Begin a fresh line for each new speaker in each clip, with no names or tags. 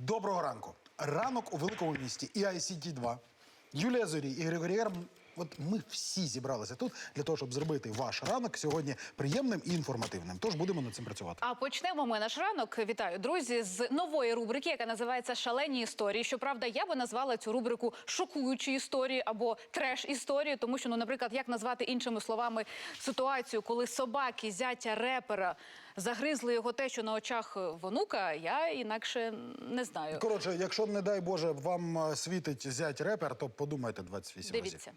Доброго ранку. Ранок у великому місті і ICT 2 Юлія Зорі і Григорій Ерм. От ми всі зібралися тут для того, щоб зробити ваш ранок сьогодні приємним і інформативним. Тож будемо над цим працювати.
А почнемо ми наш ранок. Вітаю, друзі, з нової рубрики, яка називається Шалені історії. Щоправда, я би назвала цю рубрику шокуючі історії або треш історії, тому що, ну, наприклад, як назвати іншими словами ситуацію, коли собаки зятя репера загризли його те, що на очах внука я інакше не знаю.
Коротше, якщо не дай Боже вам е, світить зять репер, то подумайте 28 разів.
Дивіться.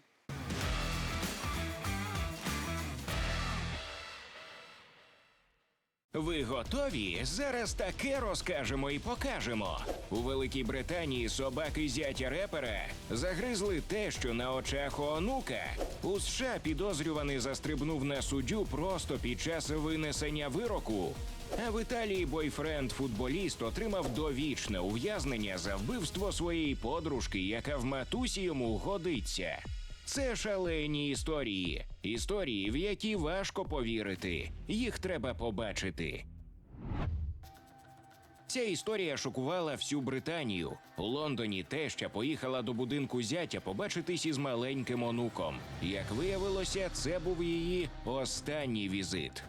Ви готові? Зараз таке розкажемо і покажемо. У Великій Британії собаки зятя репера загризли те, що на очах у онука. У США підозрюваний застрибнув на суддю просто під час винесення вироку. А в Італії бойфренд-футболіст отримав довічне ув'язнення за вбивство своєї подружки, яка в матусі йому годиться. Це шалені історії, історії, в які важко повірити. Їх треба побачити. Ця історія шокувала всю Британію. У Лондоні теща поїхала до будинку зятя побачитись із маленьким онуком. Як виявилося, це був її останній візит.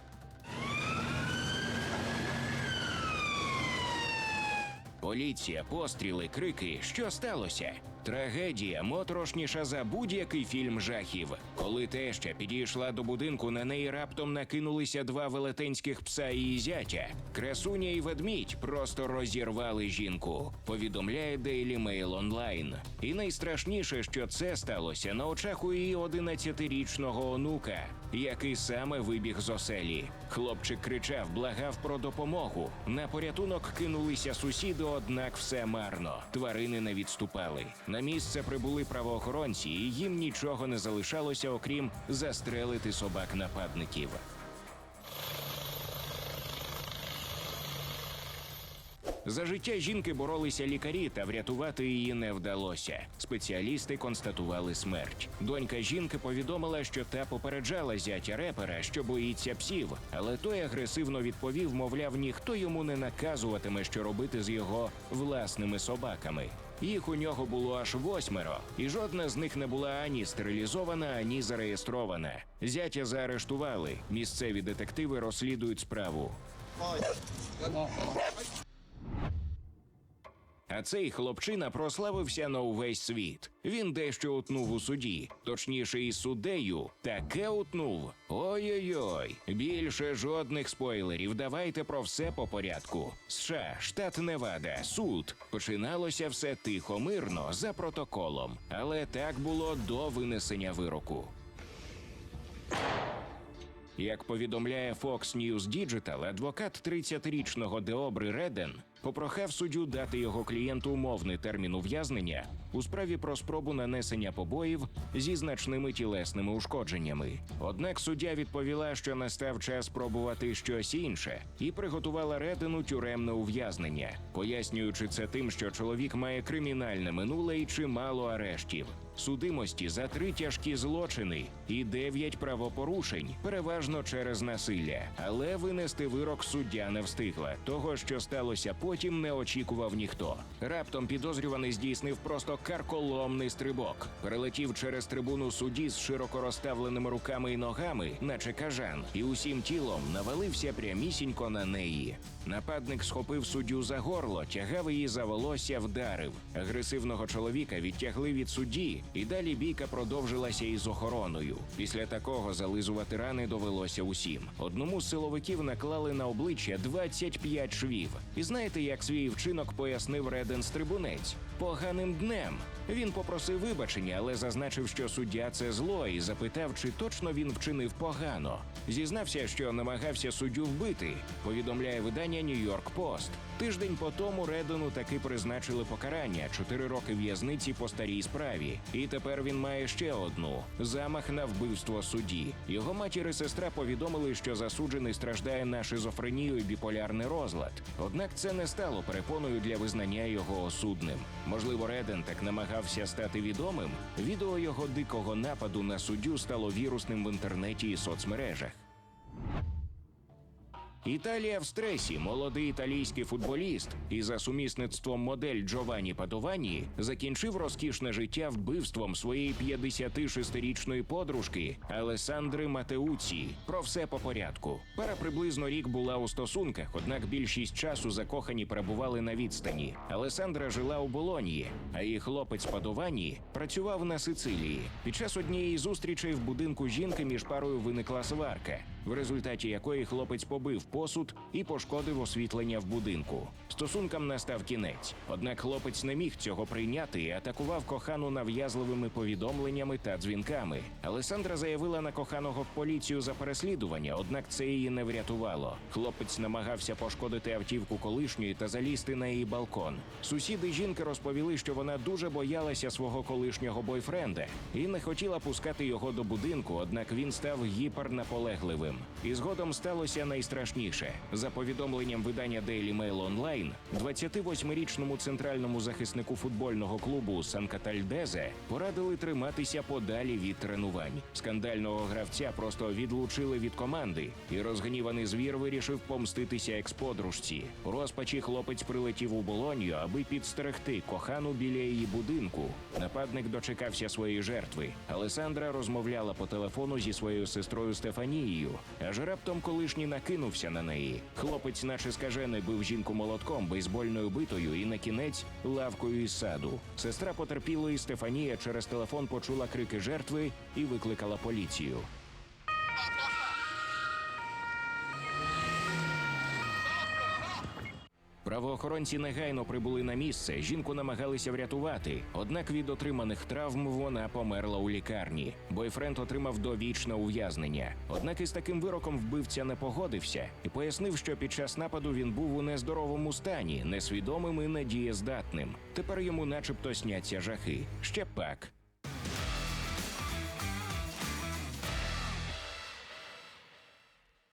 Поліція, постріли, крики. Що сталося? Трагедія моторошніша за будь-який фільм жахів. Коли теща підійшла до будинку, на неї раптом накинулися два велетенських пса і зятя. Красуня і ведмідь просто розірвали жінку. Повідомляє Daily Mail Online. І найстрашніше, що це сталося на очах у її 11-річного онука, який саме вибіг з оселі. Хлопчик кричав, благав про допомогу. На порятунок кинулися сусіди, однак все марно. Тварини не відступали. На місце прибули правоохоронці, і їм нічого не залишалося, окрім застрелити собак нападників. За життя жінки боролися лікарі, та врятувати її не вдалося. Спеціалісти констатували смерть. Донька жінки повідомила, що та попереджала зятя репера, що боїться псів, але той агресивно відповів, мовляв, ніхто йому не наказуватиме, що робити з його власними собаками. Їх у нього було аж восьмеро, і жодна з них не була ані стерилізована, ані зареєстрована. Зятя заарештували. Місцеві детективи розслідують справу. А цей хлопчина прославився на увесь світ. Він дещо утнув у суді, точніше, із суддею таке утнув. Ой-ой-ой. Більше жодних спойлерів. Давайте про все по порядку. США, штат Невада, суд. Починалося все тихо, мирно за протоколом, але так було до винесення вироку. Як повідомляє Fox News Digital, адвокат 30-річного Деобри Реден попрохав суддю дати його клієнту умовний термін ув'язнення у справі про спробу нанесення побоїв зі значними тілесними ушкодженнями. Однак суддя відповіла, що настав час спробувати щось інше, і приготувала Редену тюремне ув'язнення, пояснюючи це тим, що чоловік має кримінальне минуле і чимало арештів, судимості за три тяжкі злочини і дев'ять правопорушень, переважно через насилля. Але винести вирок суддя не встигла. Того, що сталося потім, не очікував ніхто. Раптом підозрюваний здійснив просто карколомний стрибок, перелетів через трибуну судді з широко розставленими руками і ногами, наче кажан, і усім тілом навалився прямісінько на неї. Нападник схопив суддю за горло, тягав її за волосся, вдарив. Агресивного чоловіка відтягли від судді, і далі бійка продовжилася із охороною. Після такого зализувати рани довелося усім. Одному з силовиків наклали на обличчя 25 швів. І знаєте, як свій вчинок пояснив Реден Стрибунець? Поганим днем. Він попросив вибачення, але зазначив, що суддя це зло, і запитав, чи точно він вчинив погано. Зізнався, що намагався суддю вбити. Повідомляє видання Нью-Йорк Пост. Тиждень по тому Редену таки призначили покарання 4 роки в'язниці по старій справі. І тепер він має ще одну замах на вбивство судді. Його матір і сестра повідомили, що засуджений страждає на шизофренію і біполярний розлад. Однак це не стало перепоною для визнання його осудним. Можливо, Реден так намагався стати відомим. Відео його дикого нападу на суддю стало вірусним в інтернеті і соцмережах. Італія в стресі. Молодий італійський футболіст і за сумісництвом модель Джованні Падовані закінчив розкішне життя вбивством своєї 56-річної подружки Алесандри Матеуці. Про все по порядку. Пара приблизно рік була у стосунках, однак більшість часу закохані перебували на відстані. Алесандра жила у Болонії, а її хлопець Падовані працював на Сицилії. Під час однієї зустрічей в будинку жінки між парою виникла сварка, в результаті якої хлопець побив посуд і пошкодив освітлення в будинку. Стосункам настав кінець. Однак хлопець не міг цього прийняти і атакував кохану нав'язливими повідомленнями та дзвінками. Алесандра заявила на коханого в поліцію за переслідування, однак це її не врятувало. Хлопець намагався пошкодити автівку колишньої та залізти на її балкон. Сусіди жінки розповіли, що вона дуже боялася свого колишнього бойфренда і не хотіла пускати його до будинку, однак він став гіпернаполегливим. І згодом сталося найстрашніше. За повідомленням видання Daily Mail Online, 28-річному центральному захиснику футбольного клубу Санкатальдезе порадили триматися подалі від тренувань. Скандального гравця просто відлучили від команди, і розгніваний звір вирішив помститися експодружці. Розпачі хлопець прилетів у Болонью, аби підстерегти кохану біля її будинку. Нападник дочекався своєї жертви. Алесандра розмовляла по телефону зі своєю сестрою Стефанією. Аж раптом колишній накинувся на неї. Хлопець, наче скажений, бив жінку молотком, бейсбольною битою і на кінець лавкою із саду. Сестра потерпілої Стефанія через телефон почула крики жертви і викликала поліцію. Правоохоронці негайно прибули на місце. Жінку намагалися врятувати. Однак від отриманих травм вона померла у лікарні. Бойфренд отримав довічне ув'язнення. Однак із таким вироком вбивця не погодився і пояснив, що під час нападу він був у нездоровому стані, несвідомим і недієздатним. Тепер йому, начебто, сняться жахи. Ще пак.